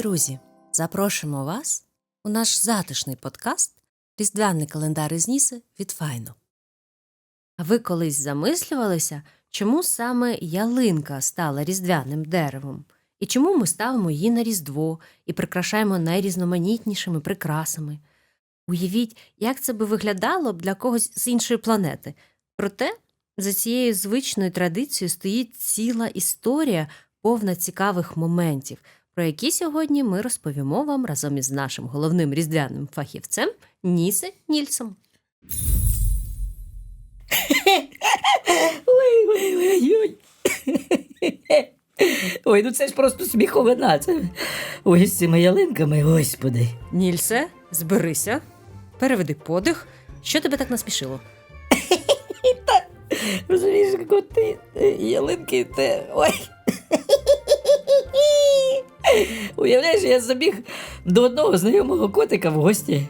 друзі! Запрошуємо вас у наш затишний подкаст Різдвяний календар із Ніси від Файно. А ви колись замислювалися, чому саме ялинка стала різдвяним деревом? І чому ми ставимо її на Різдво і прикрашаємо найрізноманітнішими прикрасами? Уявіть, як це би виглядало б для когось з іншої планети. Проте за цією звичною традицією стоїть ціла історія, повна цікавих моментів, про які сьогодні ми розповімо вам разом із нашим головним різдвяним фахівцем Нісе Нільсом. Ой, ой, ой, ой. Ой, ну це ж просто сміховина. Це... Ой, з цими ялинками, господи. Нільсе, зберися, переведи подих. Що тебе так насмішило? Розумієш, коти, е, ялинки, те. Ой. Уявляєш, я забіг до одного знайомого котика в гості.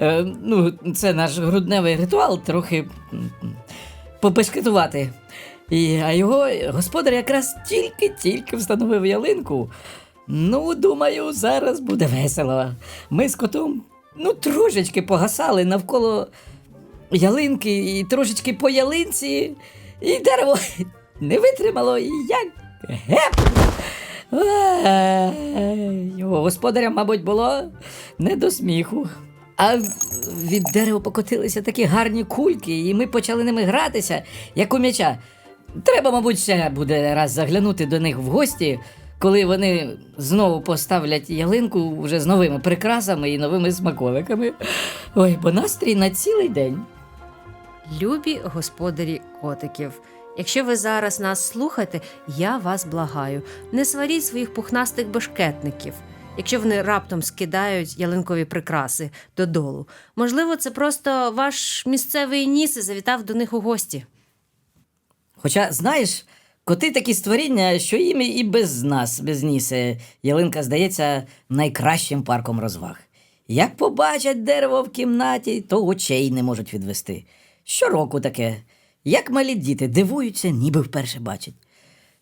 Е, ну, це наш грудневий ритуал, трохи попешкетувати. І, а його господар якраз тільки-тільки встановив ялинку. Ну, думаю, зараз буде весело. Ми з котом ну, трошечки погасали навколо ялинки і трошечки по ялинці, і дерево не витримало, і як геп. Його господарям, мабуть, було не до сміху. А від дерева покотилися такі гарні кульки, і ми почали ними гратися, як у м'яча. Треба, мабуть, ще буде раз заглянути до них в гості, коли вони знову поставлять ялинку вже з новими прикрасами і новими смаколиками. Ой, бо настрій на цілий день. Любі господарі котиків. Якщо ви зараз нас слухаєте, я вас благаю, не сваріть своїх пухнастих бешкетників, якщо вони раптом скидають ялинкові прикраси додолу. Можливо, це просто ваш місцевий ніс завітав до них у гості. Хоча, знаєш, коти такі створіння, що їм і без нас, без ніси, ялинка здається найкращим парком розваг. Як побачать дерево в кімнаті, то очей не можуть відвести. Щороку таке, як малі діти дивуються, ніби вперше бачать.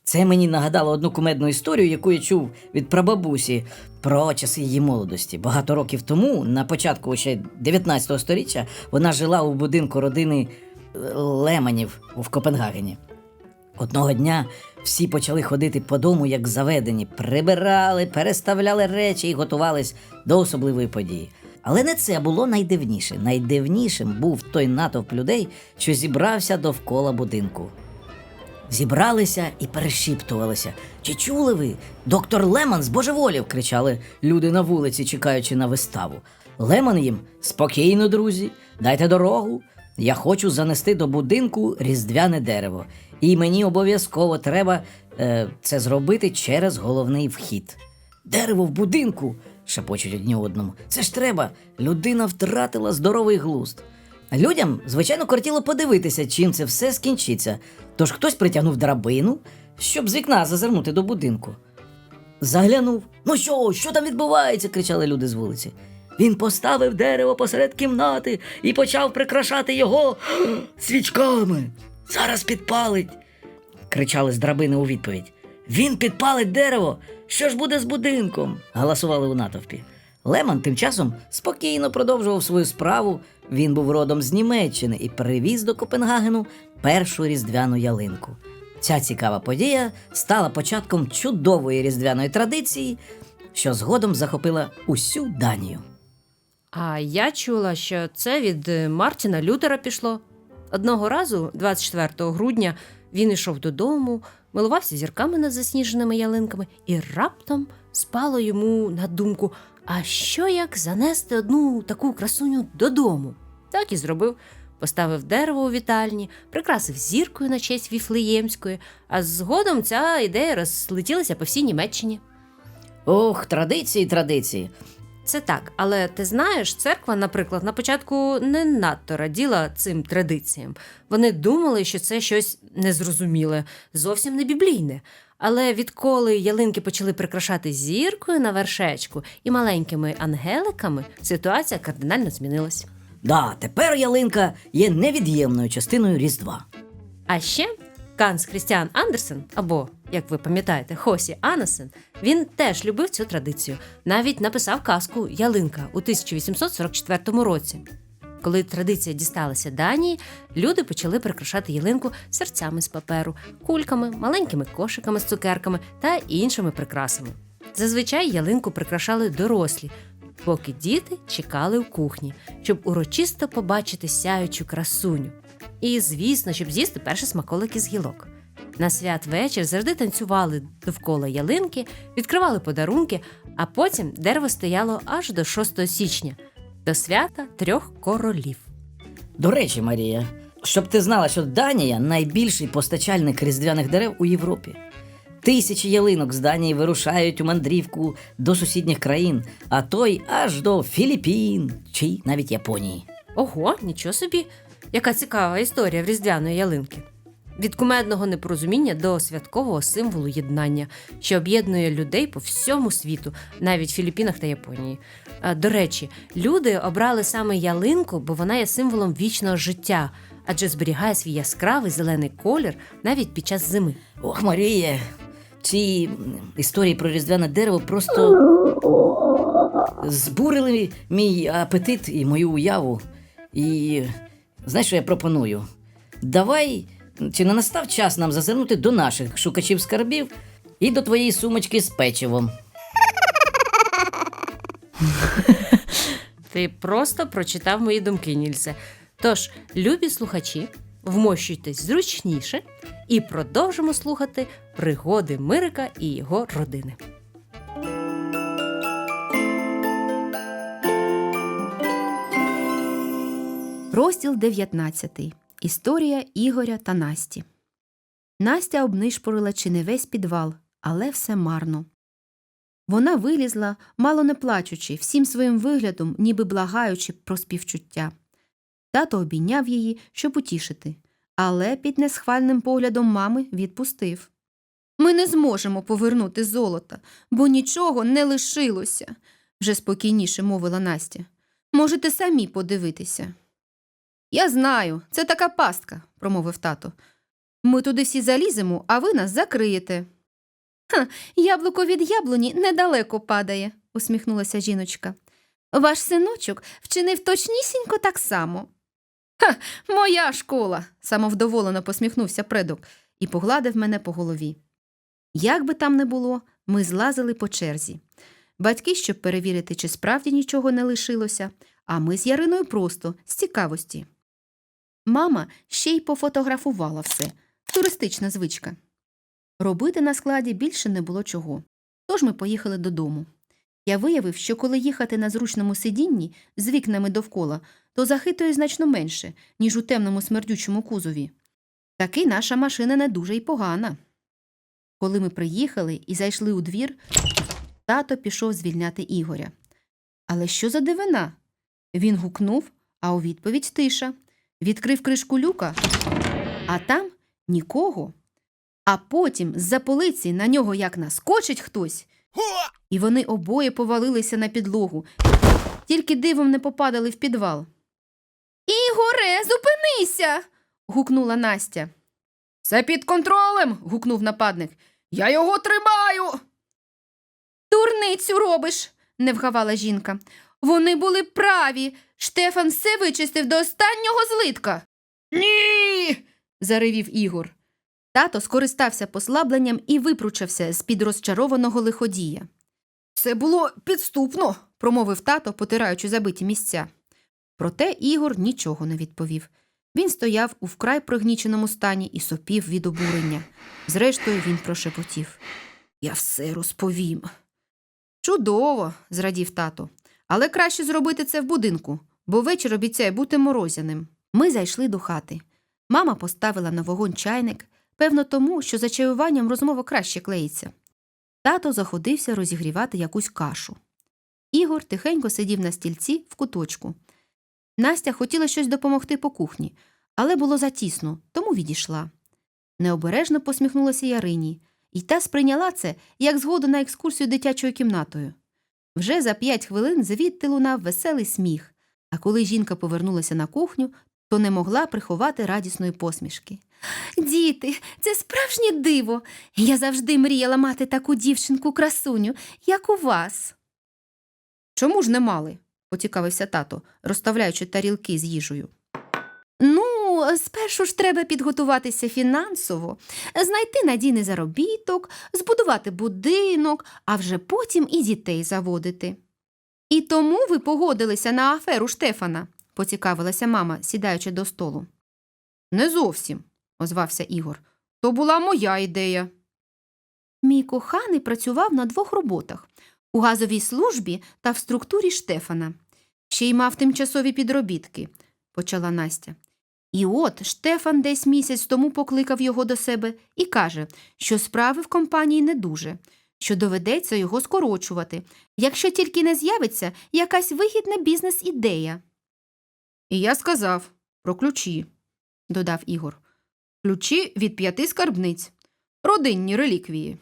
Це мені нагадало одну кумедну історію, яку я чув від прабабусі про часи її молодості. Багато років тому, на початку ще 19 століття, вона жила у будинку родини е, Леманів в Копенгагені. Одного дня всі почали ходити по дому, як заведені, прибирали, переставляли речі і готувались до особливої події. Але не це було найдивніше. Найдивнішим був той натовп людей, що зібрався довкола будинку. Зібралися і перешіптувалися. Чи чули ви? Доктор Лемон збожеволів, кричали люди на вулиці, чекаючи на виставу. Лемон їм спокійно, друзі, дайте дорогу. Я хочу занести до будинку різдвяне дерево, і мені обов'язково треба е, це зробити через головний вхід. Дерево в будинку, шепочуть одні одному. Це ж треба. Людина втратила здоровий глузд. Людям, звичайно, кортіло подивитися, чим це все скінчиться. Тож хтось притягнув драбину, щоб з вікна зазирнути до будинку. Заглянув. Ну що, що там відбувається? кричали люди з вулиці. Він поставив дерево посеред кімнати і почав прикрашати його свічками. Зараз підпалить. кричали з драбини у відповідь. Він підпалить дерево. Що ж буде з будинком? галасували у натовпі. Лемон тим часом спокійно продовжував свою справу. Він був родом з Німеччини і привіз до Копенгагену першу різдвяну ялинку. Ця цікава подія стала початком чудової різдвяної традиції, що згодом захопила усю Данію. А я чула, що це від Мартіна Лютера пішло. Одного разу, 24 грудня, він йшов додому, милувався зірками над засніженими ялинками, і раптом спало йому на думку: а що як занести одну таку красуню додому? Так і зробив. Поставив дерево у вітальні, прикрасив зіркою на честь Віфлеємської, а згодом ця ідея розлетілася по всій Німеччині. Ох, традиції, традиції. Це так, але ти знаєш, церква, наприклад, на початку не надто раділа цим традиціям. Вони думали, що це щось незрозуміле, зовсім не біблійне. Але відколи ялинки почали прикрашати зіркою на вершечку і маленькими ангеликами, ситуація кардинально змінилась. Да, тепер ялинка є невід'ємною частиною Різдва. А ще Ганс Хрістіан Андерсен, або, як ви пам'ятаєте, Хосі Анасен, він теж любив цю традицію. Навіть написав казку Ялинка у 1844 році. Коли традиція дісталася Данії, люди почали прикрашати ялинку серцями з паперу, кульками, маленькими кошиками з цукерками та іншими прикрасами. Зазвичай ялинку прикрашали дорослі, поки діти чекали у кухні, щоб урочисто побачити сяючу красуню. І, звісно, щоб з'їсти перший смаколик із гілок. На святвечір завжди танцювали довкола ялинки, відкривали подарунки, а потім дерево стояло аж до 6 січня, до свята трьох королів. До речі, Марія, щоб ти знала, що Данія найбільший постачальник різдвяних дерев у Європі. Тисячі ялинок з Данії вирушають у мандрівку до сусідніх країн, а то й аж до Філіппін чи навіть Японії. Ого, нічого собі, яка цікава історія в різдвяної ялинки. Від кумедного непорозуміння до святкового символу єднання, що об'єднує людей по всьому світу, навіть в Філіппінах та Японії. А, До речі, люди обрали саме ялинку, бо вона є символом вічного життя, адже зберігає свій яскравий зелений колір навіть під час зими. Ох, Марія, ці історії про різдвяне дерево просто збурили мій апетит і мою уяву. І знаєш, що я пропоную? Давай, чи не настав час нам зазирнути до наших шукачів скарбів і до твоєї сумочки з печивом. Ти просто прочитав мої думки, Нільсе. Тож, любі слухачі, вмощуйтесь зручніше і продовжимо слухати пригоди Мирика і його родини. Розділ 19. Історія Ігоря та Насті. Настя обнишпорила чи не весь підвал, але все марно. Вона вилізла, мало не плачучи, всім своїм виглядом, ніби благаючи про співчуття. Тато обійняв її, щоб утішити, але під несхвальним поглядом мами відпустив. Ми не зможемо повернути золота, бо нічого не лишилося, вже спокійніше мовила Настя. Можете самі подивитися. Я знаю, це така пастка, промовив тато. Ми туди всі заліземо, а ви нас закриєте. Ха, яблуко від яблуні недалеко падає, усміхнулася жіночка. Ваш синочок вчинив точнісінько так само. Ха, моя школа, самовдоволено посміхнувся предок і погладив мене по голові. Як би там не було, ми злазили по черзі. Батьки, щоб перевірити, чи справді нічого не лишилося, а ми з Яриною просто з цікавості. Мама ще й пофотографувала все туристична звичка. Робити на складі більше не було чого. Тож ми поїхали додому. Я виявив, що коли їхати на зручному сидінні з вікнами довкола, то захитує значно менше, ніж у темному смердючому кузові. Таки наша машина не дуже й погана. Коли ми приїхали і зайшли у двір, тато пішов звільняти Ігоря. Але що за дивина? Він гукнув, а у відповідь тиша. Відкрив кришку люка, а там нікого. А потім з-за полиці на нього як наскочить хтось, і вони обоє повалилися на підлогу, тільки дивом не попадали в підвал. Ігоре, зупинися. гукнула Настя. Все під контролем. гукнув нападник. Я його тримаю. Дурницю робиш, не вгавала жінка. Вони були праві. Штефан все вичистив до останнього злитка. Ні. заривів Ігор. Тато скористався послабленням і випручався з під розчарованого лиходія. Це було підступно, промовив тато, потираючи забиті місця. Проте Ігор нічого не відповів. Він стояв у вкрай пригніченому стані і сопів від обурення. Зрештою, він прошепотів. Я все розповім. Чудово, зрадів тато. Але краще зробити це в будинку, бо вечір обіцяє бути морозяним. Ми зайшли до хати. Мама поставила на вогонь чайник, певно, тому, що за чаюванням розмова краще клеїться. Тато заходився розігрівати якусь кашу. Ігор тихенько сидів на стільці в куточку. Настя хотіла щось допомогти по кухні, але було затісно, тому відійшла. Необережно посміхнулася Ярині, і та сприйняла це як згоду на екскурсію дитячою кімнатою. Вже за п'ять хвилин звідти лунав веселий сміх, а коли жінка повернулася на кухню, то не могла приховати радісної посмішки. Діти, це справжнє диво. Я завжди мріяла мати таку дівчинку красуню, як у вас. Чому ж не мали? поцікавився тато, розставляючи тарілки з їжею. Ну, спершу ж треба підготуватися фінансово, знайти надійний заробіток, збудувати будинок, а вже потім і дітей заводити. І тому ви погодилися на аферу Штефана, поцікавилася мама, сідаючи до столу. Не зовсім, озвався Ігор. То була моя ідея. Мій коханий працював на двох роботах у газовій службі та в структурі Штефана. Ще й мав тимчасові підробітки, почала Настя. І от Штефан десь місяць тому покликав його до себе і каже, що справи в компанії не дуже, що доведеться його скорочувати, якщо тільки не з'явиться якась вигідна бізнес-ідея. І я сказав про ключі, додав Ігор. Ключі від п'яти скарбниць, родинні реліквії.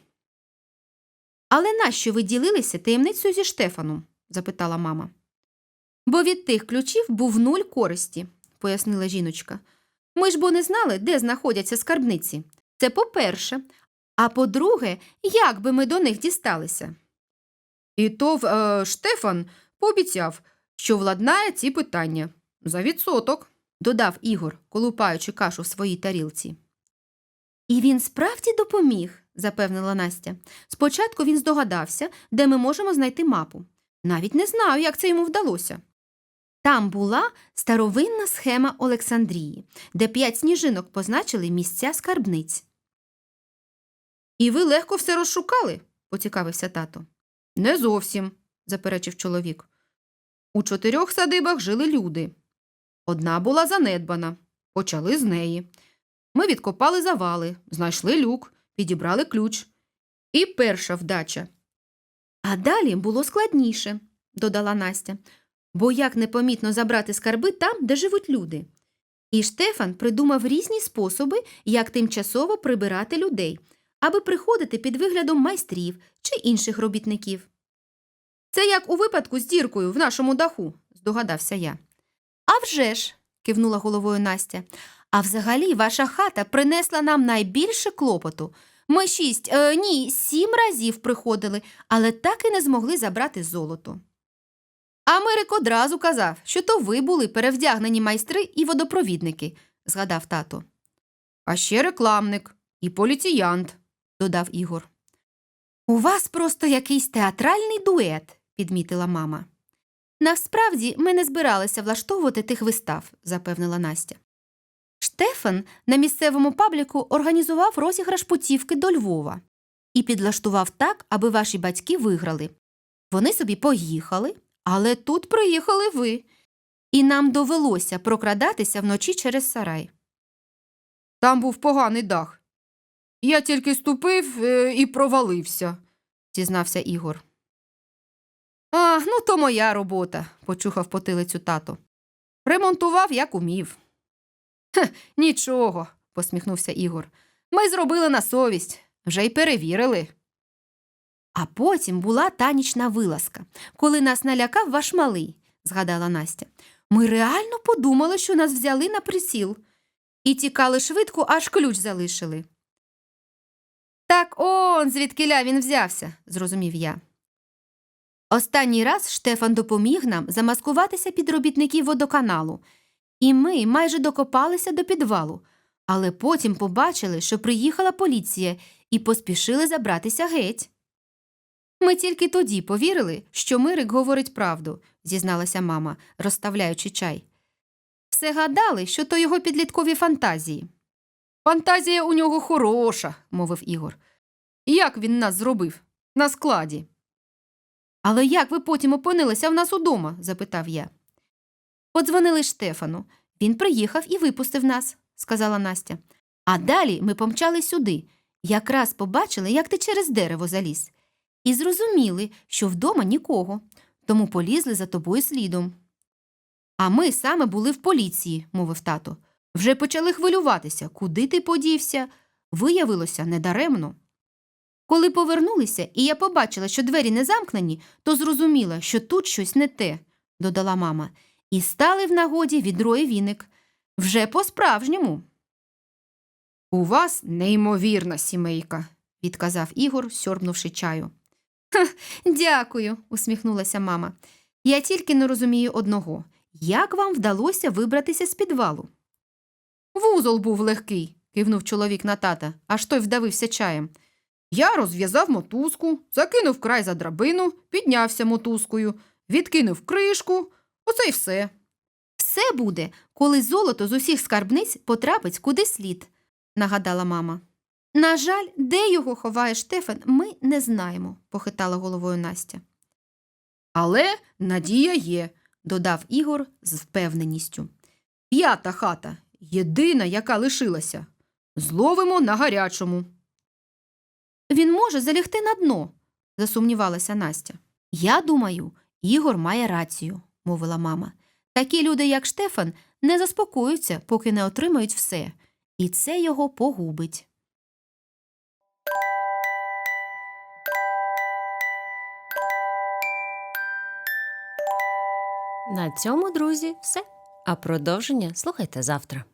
Але нащо ви ділилися таємницею зі Штефаном? запитала мама. Бо від тих ключів був нуль користі, пояснила жіночка. Ми ж бо не знали, де знаходяться скарбниці. Це по-перше. А по-друге, як би ми до них дісталися? І то е, Штефан пообіцяв, що владнає ці питання за відсоток, додав Ігор, колупаючи кашу в своїй тарілці. І він справді допоміг, запевнила Настя. Спочатку він здогадався, де ми можемо знайти мапу. Навіть не знаю, як це йому вдалося. Там була старовинна схема Олександрії, де п'ять сніжинок позначили місця скарбниць. І ви легко все розшукали? поцікавився тато. Не зовсім, заперечив чоловік. У чотирьох садибах жили люди. Одна була занедбана. Почали з неї. Ми відкопали завали, знайшли люк, підібрали ключ. І перша вдача. А далі було складніше, додала Настя, бо як непомітно забрати скарби там, де живуть люди. І Штефан придумав різні способи, як тимчасово прибирати людей, аби приходити під виглядом майстрів чи інших робітників. Це як у випадку з діркою в нашому даху, здогадався я. «А вже ж!» – кивнула головою Настя. А взагалі ваша хата принесла нам найбільше клопоту. Ми шість, е, ні, сім разів приходили, але так і не змогли забрати золото. А Мирик одразу казав, що то ви були перевдягнені майстри і водопровідники, згадав тато. А ще рекламник і поліціянт, додав Ігор. У вас просто якийсь театральний дует, підмітила мама. Насправді ми не збиралися влаштовувати тих вистав, запевнила Настя. Штефан на місцевому пабліку організував розіграш путівки до Львова і підлаштував так, аби ваші батьки виграли. Вони собі поїхали, але тут приїхали ви, і нам довелося прокрадатися вночі через сарай. Там був поганий дах. Я тільки ступив е, і провалився, зізнався Ігор. А, ну то моя робота, почухав потилицю тато. Ремонтував, як умів. Хе, нічого, посміхнувся Ігор. Ми зробили на совість, вже й перевірили. А потім була та нічна вилазка, коли нас налякав ваш малий, згадала Настя. Ми реально подумали, що нас взяли на присіл, і тікали швидко, аж ключ залишили. Так он, звідкиля він взявся, зрозумів я. Останній раз Штефан допоміг нам замаскуватися під робітників водоканалу, і ми майже докопалися до підвалу, але потім побачили, що приїхала поліція і поспішили забратися геть. Ми тільки тоді повірили, що Мирик говорить правду, зізналася мама, розставляючи чай. Все гадали, що то його підліткові фантазії. Фантазія у нього хороша, мовив Ігор. Як він нас зробив? На складі. Але як ви потім опинилися в нас удома? запитав я. Подзвонили Штефану. Він приїхав і випустив нас, сказала Настя. А далі ми помчали сюди. Якраз побачили, як ти через дерево заліз. І зрозуміли, що вдома нікого, тому полізли за тобою слідом. А ми саме були в поліції, мовив тато. Вже почали хвилюватися, куди ти подівся. Виявилося недаремно. Коли повернулися, і я побачила, що двері не замкнені, то зрозуміла, що тут щось не те, додала мама, і стали в нагоді відро віник. Вже по-справжньому. У вас неймовірна сімейка, відказав Ігор, сьорбнувши чаю. Ха, дякую, усміхнулася мама. Я тільки не розумію одного. Як вам вдалося вибратися з підвалу? Вузол був легкий, кивнув чоловік на тата, аж той вдавився чаєм. Я розв'язав мотузку, закинув край за драбину, піднявся мотузкою, відкинув кришку. Оце й все. Все буде, коли золото з усіх скарбниць потрапить куди слід, нагадала мама. На жаль, де його ховає Штефан, ми не знаємо, похитала головою Настя. Але надія є, додав Ігор з впевненістю. П'ята хата, єдина, яка лишилася. Зловимо на гарячому. Він може залягти на дно, засумнівалася Настя. Я думаю, Ігор має рацію, мовила мама. Такі люди, як Штефан, не заспокоюються, поки не отримають все, і це його погубить. На цьому, друзі, все. А продовження слухайте завтра.